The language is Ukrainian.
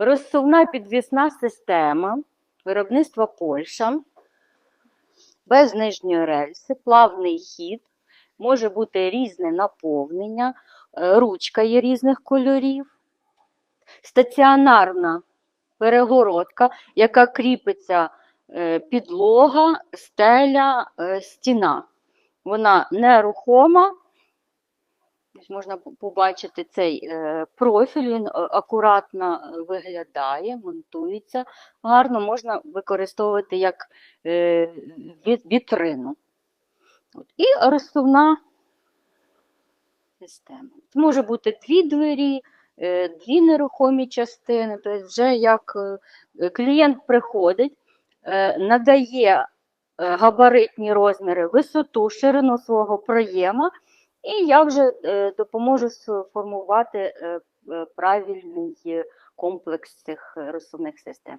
Розсувна підвісна система, виробництва Польща, без нижньої рельси, плавний хід, може бути різне наповнення, е, ручка є різних кольорів, стаціонарна перегородка, яка кріпиться е, підлога, стеля, е, стіна. Вона нерухома. Ось Можна побачити цей е, профіль, він е, акуратно е, виглядає, монтується гарно, можна використовувати як вітрину. І розсувна система. Може бути дві двері, дві нерухомі частини. Тобто, вже як клієнт приходить, надає габаритні розміри, висоту, ширину свого проєма, і я вже допоможе допоможу сформувати е, е, правильний е, комплекс цих е, розсувних систем.